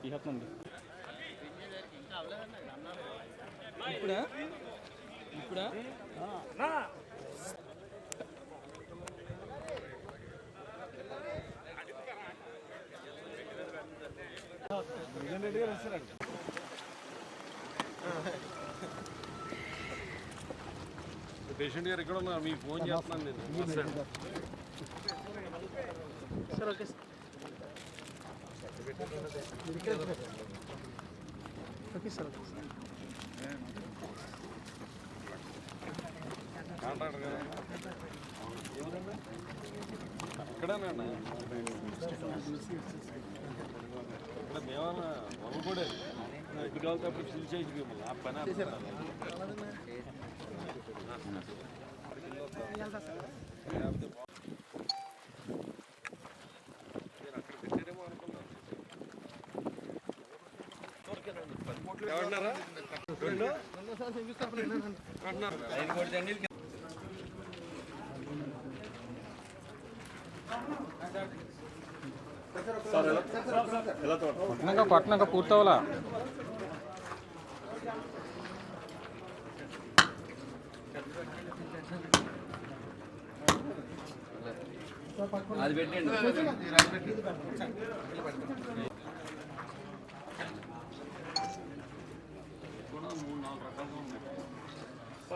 తీసేస్తుందండి ఇప్పుడా ఇప్పుడా పేషెంట్ గారు ఇక్కడ ఉన్నారు. మీకు ఫోన్ చేస్తున్నాను నేను. Sir okay sir. Okay sir ఇక్కడేనా ఇక్కడ దేవాలయ కూడా ఎప్పుడు కావాలి అప్పుడు ఫిల్ చేసి మిమ్మల్ని ఆ పని కొట్టినాక కొట్టినాక పూర్తవలా? అది పెట్టండి.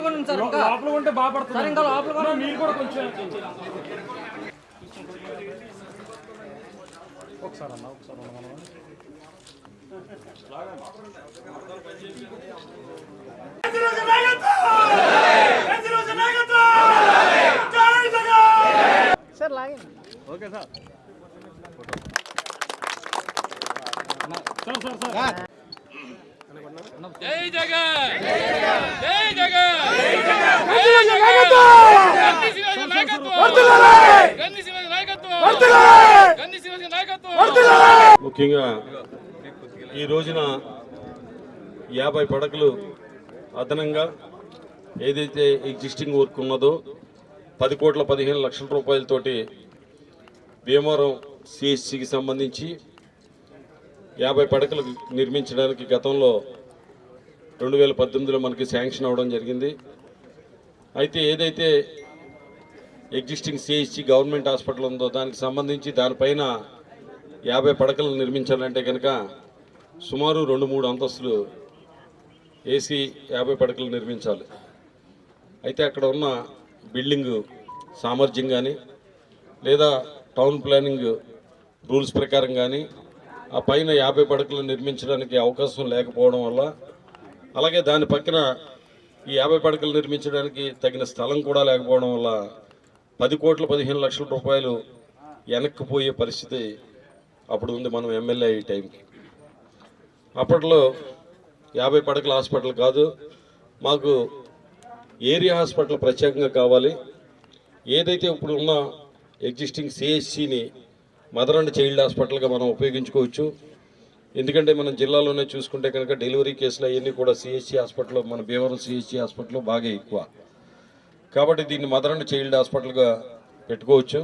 లోపల ఉంటే బాగా పడుతుంది. ఇంకా లోపల కూడా మీరు కూడా కొంచెం ఒకసారి అన్న ఒకసారి అన్న మనం సార్ లాగండి okay sir sir sir. Sir. జై జగన్ జై జగన్ గండి శివాజీ నాయకత్వం గండి శివాజీ నాయకత్వం గండి శివాజీ నాయకత్వం ముఖ్యంగా ఈ రోజున యాభై పడకలు అదనంగా ఏదైతే ఎగ్జిస్టింగ్ వర్క్ ఉన్నదో పది కోట్ల పదిహేను లక్షల రూపాయలతోటి భీమవరం సిఎస్సికి సంబంధించి యాభై పడకలు నిర్మించడానికి గతంలో రెండు వేల పద్దెనిమిదిలో మనకి శాంక్షన్ అవ్వడం జరిగింది. అయితే ఏదైతే ఎగ్జిస్టింగ్ సిహెచ్సి గవర్నమెంట్ హాస్పిటల్ ఉందో దానికి సంబంధించి దానిపైన యాభై పడకలు నిర్మించాలంటే కనుక సుమారు రెండు మూడు అంతస్తులు ఏసీ యాభై పడకలు నిర్మించాలి. అయితే అక్కడ ఉన్న బిల్డింగ్ సామర్థ్యం కానీ లేదా టౌన్ ప్లానింగ్ రూల్స్ ప్రకారం కానీ ఆ పైన యాభై పడకలు నిర్మించడానికి అవకాశం లేకపోవడం వల్ల అలాగే దాని పక్కన ఈ యాభై పడకలు నిర్మించడానికి తగిన స్థలం కూడా లేకపోవడం వల్ల పది కోట్ల పదిహేను లక్షల రూపాయలు వెనక్కిపోయే పరిస్థితి అప్పుడు ఉంది మనం ఎమ్మెల్యే ఈ టైంకి. అప్పట్లో యాభై పడకల హాస్పిటల్ కాదు మాకు ఏరియా హాస్పిటల్ ప్రత్యేకంగా కావాలి. ఏదైతే ఇప్పుడు ఉన్న ఎగ్జిస్టింగ్ సిహెచ్సిని మదర్ అండ్ చైల్డ్ హాస్పిటల్గా మనం ఉపయోగించుకోవచ్చు ఎందుకంటే మనం జిల్లాలోనే చూసుకుంటే కనుక డెలివరీ కేసులు అవన్నీ కూడా సిహెచ్సి హాస్పిటల్లో మన భీమవరం సిహెచ్సి హాస్పిటల్లో బాగా ఎక్కువ. కాబట్టి దీన్ని మదర్ అండ్ చైల్డ్ హాస్పిటల్గా పెట్టుకోవచ్చు.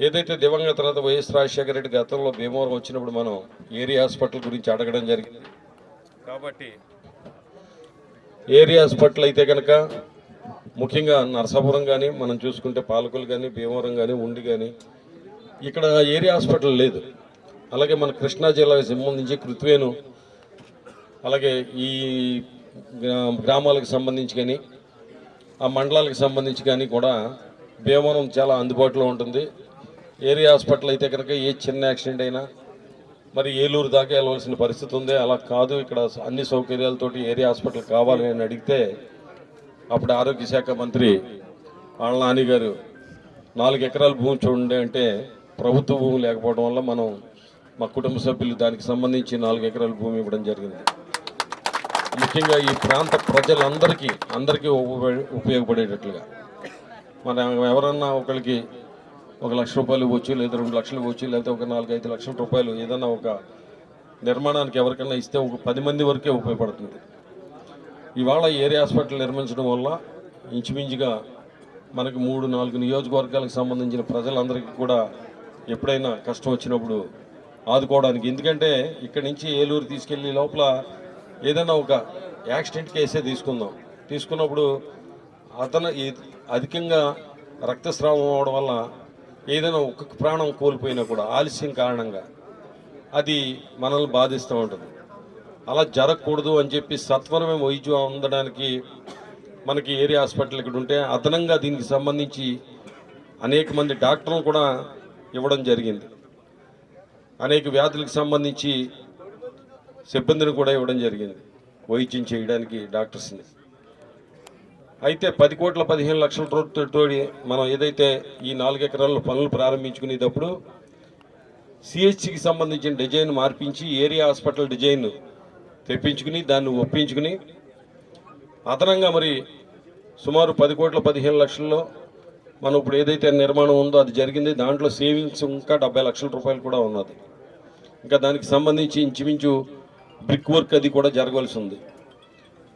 ఏదైతే దివంగత తర్వాత వైఎస్ రాజశేఖర రెడ్డి గతంలో భీమవరం వచ్చినప్పుడు మనం ఏరియా హాస్పిటల్ గురించి అడగడం జరిగింది. కాబట్టి ఏరియా హాస్పిటల్ అయితే కనుక ముఖ్యంగా నరసాపురం కానీ మనం చూసుకుంటే పాలకులు కానీ భీమవరం కానీ ఉండి కానీ ఇక్కడ ఏరియా హాస్పిటల్ లేదు. అలాగే మన కృష్ణా జిల్లాకు సంబంధించి కృత్వేను అలాగే ఈ గ్రామాలకు సంబంధించి కానీ ఆ మండలాలకు సంబంధించి కానీ కూడా భీమవరం చాలా అందుబాటులో ఉంటుంది. ఏరియా హాస్పిటల్ అయితే కనుక ఏ చిన్న యాక్సిడెంట్ అయినా మరి ఏలూరు దాకా వెళ్ళవలసిన పరిస్థితి ఉంది. అలా కాదు ఇక్కడ అన్ని సౌకర్యాలతోటి ఏరియా హాస్పిటల్ కావాలి అని అడిగితే అప్పుడు ఆరోగ్య శాఖ మంత్రి ఆళ్ళ నాని గారు నాలుగు ఎకరాల భూమి చూడండి అంటే ప్రభుత్వ భూమి లేకపోవడం వల్ల మనం మా కుటుంబ సభ్యులు దానికి సంబంధించి నాలుగు ఎకరాల భూమి ఇవ్వడం జరిగింది. ముఖ్యంగా ఈ ప్రాంత ప్రజలందరికీ అందరికీ ఉపయోగ- ఉపయోగపడేటట్లుగా. మన ఎవరన్నా ఒకరికి ఒక లక్ష రూపాయలు ఇవ్వచ్చు లేదా రెండు లక్షలు ఇవ్వచ్చు లేకపోతే ఒక నాలుగు ఐదు లక్షల రూపాయలు ఏదన్నా ఒక నిర్మాణానికి ఎవరికైనా ఇస్తే ఒక పది మంది వరకే ఉపయోగపడుతుంది. ఇవాళ ఏరియా హాస్పిటల్ నిర్మించడం వల్ల ఇంచుమించుగా మనకి మూడు నాలుగు నియోజకవర్గాలకు సంబంధించిన ప్రజలందరికీ కూడా ఎప్పుడైనా కష్టం వచ్చినప్పుడు ఆదుకోవడానికి. ఎందుకంటే ఇక్కడ నుంచి ఏలూరు తీసుకెళ్ళి లోపల ఏదైనా ఒక యాక్సిడెంట్ కేసే తీసుకుందాం. తీసుకున్నప్పుడు అతను అధికంగా రక్తస్రావం అవడం వల్ల ఏదైనా ఒక్క ప్రాణం కోల్పోయినా కూడా ఆలస్యం కారణంగా అది మనల్ని బాధిస్తూ ఉంటుంది. అలా జరగకూడదు అని చెప్పి సత్వరమే వైద్యం అందడానికి మనకి ఏరియా హాస్పిటల్ ఇక్కడ ఉంటే అదనంగా దీనికి సంబంధించి అనేక మంది డాక్టర్లు కూడా ఇవ్వడం జరిగింది. అనేక వ్యాధులకు సంబంధించి సిబ్బందిని కూడా ఇవ్వడం జరిగింది. వైద్యం చేయడానికి డాక్టర్స్ని. అయితే పది కోట్ల పదిహేను లక్షల తోడి మనం ఏదైతే ఈ నాలుగు ఎకరాల్లో పనులు ప్రారంభించుకునేటప్పుడు సిహెచ్సికి సంబంధించిన డిజైన్ మార్పించి ఏరియా హాస్పిటల్ డిజైన్ తెప్పించుకుని దాన్ని ఒప్పించుకుని అదనంగా మరి సుమారు పది కోట్ల పదిహేను లక్షల్లో మనం ఇప్పుడు ఏదైతే నిర్మాణం ఉందో అది జరిగింది. దాంట్లో సేవింగ్స్ ఇంకా డెబ్బై లక్షల రూపాయలు కూడా ఉన్నది. ఇంకా దానికి సంబంధించి ఇంచుమించు బ్రిక్ వర్క్ అది కూడా జరగవలసి ఉంది.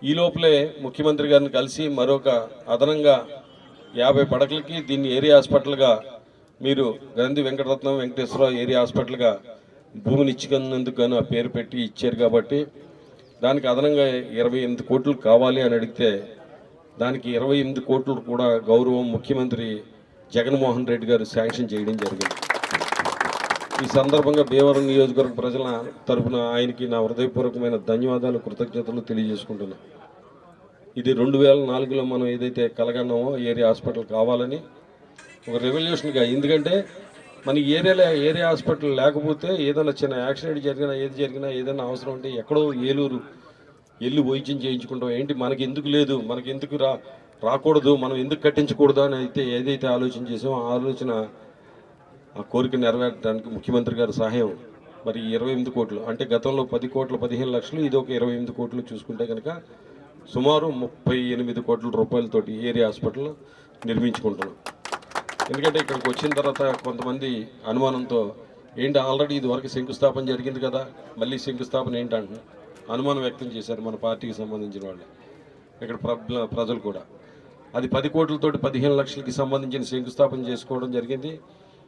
ఈ లోపలే ముఖ్యమంత్రి గారిని కలిసి మరొక అదనంగా యాభై పడకలకి దీన్ని ఏరియా హాస్పిటల్గా మీరు గ్రంథి వెంకటరత్నం వెంకటేశ్వరరావు ఏరియా హాస్పిటల్గా భూమిని ఇచ్చుకున్నందుకు గాను ఆ పేరు పెట్టి ఇచ్చారు కాబట్టి దానికి అదనంగా ఇరవై ఎనిమిది కోట్లు కావాలి అని అడిగితే దానికి ఇరవై ఎనిమిది కోట్లు కూడా గౌరవం ముఖ్యమంత్రి జగన్మోహన్ రెడ్డి గారు శాంక్షన్ చేయడం జరిగింది. ఈ సందర్భంగా భీమవరం నియోజకవర్గ ప్రజల తరపున ఆయనకి నా హృదయపూర్వకమైన ధన్యవాదాలు కృతజ్ఞతలు తెలియజేసుకుంటున్నాను ఇది రెండు వేల నాలుగులో మనం ఏదైతే కలగన్నామో ఏరియా హాస్పిటల్ కావాలని ఒక రెవల్యూషన్గా. ఎందుకంటే మన ఏరియాలో ఏరియా హాస్పిటల్ లేకపోతే ఏదైనా చిన్న యాక్సిడెంట్ జరిగినా ఏది జరిగినా ఏదైనా అవసరం ఉంటే ఎక్కడో ఏలూరు వెళ్ళి వైద్యం చేయించుకుంటాం. ఏంటి? మనకి ఎందుకు లేదు? మనకి ఎందుకు రా రాకూడదు? మనం ఎందుకు కట్టించకూడదు? అని అయితే ఏదైతే ఆలోచన చేసామో ఆ ఆలోచన ఆ కోరిక నెరవేర్చడానికి ముఖ్యమంత్రి గారి సహాయం మరి ఇరవై ఎనిమిది కోట్లు అంటే గతంలో పది కోట్ల పదిహేను లక్షలు ఇది ఒక ఇరవై ఎనిమిది కోట్లు చూసుకుంటే కనుక సుమారు ముప్పై ఎనిమిది కోట్ల రూపాయలతోటి ఏరియా హాస్పిటల్ నిర్మించుకుంటున్నాం. ఎందుకంటే ఇక్కడికి వచ్చిన తర్వాత కొంతమంది అనుమానంతో ఏంటి ఆల్రెడీ ఇది వరకు శంకుస్థాపన జరిగింది కదా మళ్ళీ శంకుస్థాపన ఏంటంటే అనుమానం వ్యక్తం చేశారు మన పార్టీకి సంబంధించిన వాళ్ళు ఇక్కడ ప్ర- ప్రజలు కూడా. అది పది కోట్లతోటి పదిహేను లక్షలకి సంబంధించిన శంకుస్థాపన చేసుకోవడం జరిగింది.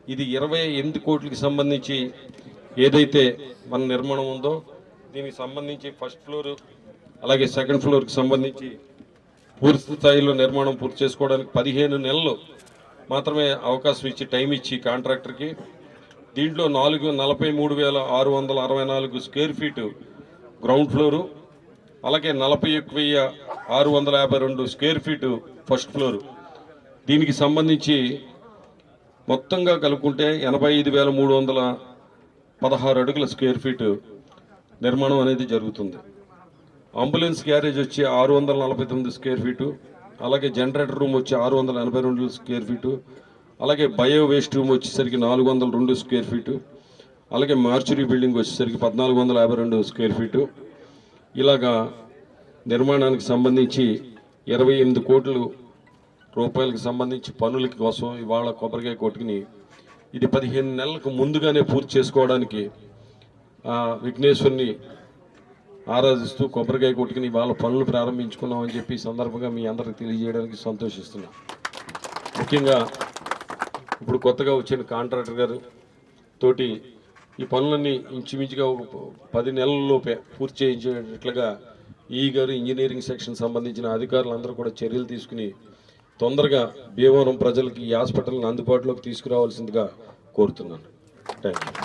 ఇది ఇరవై ఎనిమిది కోట్లకి సంబంధించి ఏదైతే మన నిర్మాణం ఉందో దీనికి సంబంధించి ఫస్ట్ ఫ్లోర్ అలాగే సెకండ్ ఫ్లోర్కి సంబంధించి పూర్తి స్థాయిలో నిర్మాణం పూర్తి చేసుకోవడానికి పదిహేను నెలలు మాత్రమే అవకాశం ఇచ్చి టైం ఇచ్చి కాంట్రాక్టర్కి. దీంట్లో నాలుగు నలభై మూడు వేల ఆరు వందల అరవై నాలుగు స్క్వేర్ ఫీటు గ్రౌండ్ ఫ్లోరు అలాగే నలభై ఒక్క వెయ్యి ఆరు వందల యాభై రెండు స్క్వేర్ ఫీటు ఫస్ట్ ఫ్లోరు. దీనికి సంబంధించి మొత్తంగా కలుపుకుంటే ఎనభై ఐదు వేల మూడు వందల పదహారు అడుగుల స్క్వేర్ ఫీటు నిర్మాణం అనేది జరుగుతుంది. అంబులెన్స్ గ్యారేజ్ వచ్చి ఆరు వందల నలభై తొమ్మిది స్క్వేర్ ఫీటు అలాగే జనరేటర్ రూమ్ వచ్చి ఆరు వందల ఎనభై రెండు స్క్వేర్ ఫీటు అలాగే బయో వేస్ట్ రూమ్ వచ్చేసరికి నాలుగు వందల రెండు స్క్వేర్ ఫీటు అలాగే మార్చురీ బిల్డింగ్ వచ్చేసరికి పద్నాలుగు వందల యాభై రెండు స్క్వేర్ ఫీటు. ఇలాగా నిర్మాణానికి సంబంధించి ఇరవై ఎనిమిది కోట్లు రూపాయలకు సంబంధించి పనుల కోసం ఇవాళ కొబ్బరికాయ కొట్టుకుని ఇది పదిహేను నెలలకు ముందుగానే పూర్తి చేసుకోవడానికి ఆ, విఘ్నేశ్వరుని ఆరాధిస్తూ కొబ్బరికాయ కొట్టుకుని వాళ్ళ పనులు ప్రారంభించుకున్నామని చెప్పి సందర్భంగా మీ అందరికి తెలియజేయడానికి సంతోషిస్తున్నా. ముఖ్యంగా ఇప్పుడు కొత్తగా వచ్చిన కాంట్రాక్టర్ గారు తోటి ఈ పనులన్నీ ఇంచుమించుగా ఒక పది నెలల్లోపే పూర్తి చేయించేటట్లుగా ఈ గారు ఇంజనీరింగ్ సెక్షన్ సంబంధించిన అధికారులందరూ కూడా చర్యలు తీసుకుని తొందరగా భీమవరం ప్రజలకి ఈ హాస్పిటల్ని అందుబాటులోకి తీసుకురావాల్సిందిగా కోరుతున్నాను. Thank you